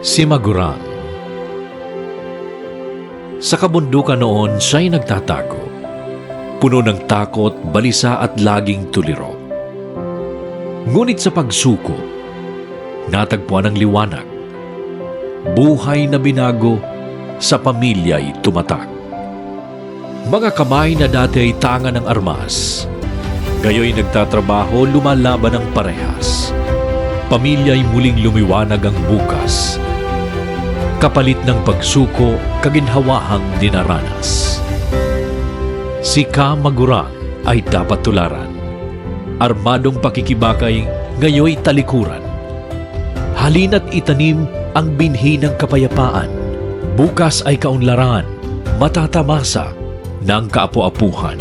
Si Magurang Sa kabundukan noon siya'y nagtatago. Puno ng takot, balisa at laging tuliro. Ngunit sa pagsuko, natagpuan ang liwanag. Buhay na binago, sa pamilya'y tumatag. Mga kamay na dati ay tanga ng armas. Gayoy nagtatrabaho, lumalaban ng parehas. Pamilya'y muling lumiwanag ang bukas. Kapalit ng pagsuko, kaginhawahang dinaranas. Si Ka Magurang ay dapat tularan. Armadong pakikibakay, ngayoy talikuran. Halina't itanim ang binhi ng kapayapaan. Bukas ay kaunlaran, matatamasa ng kaapu-apuhan.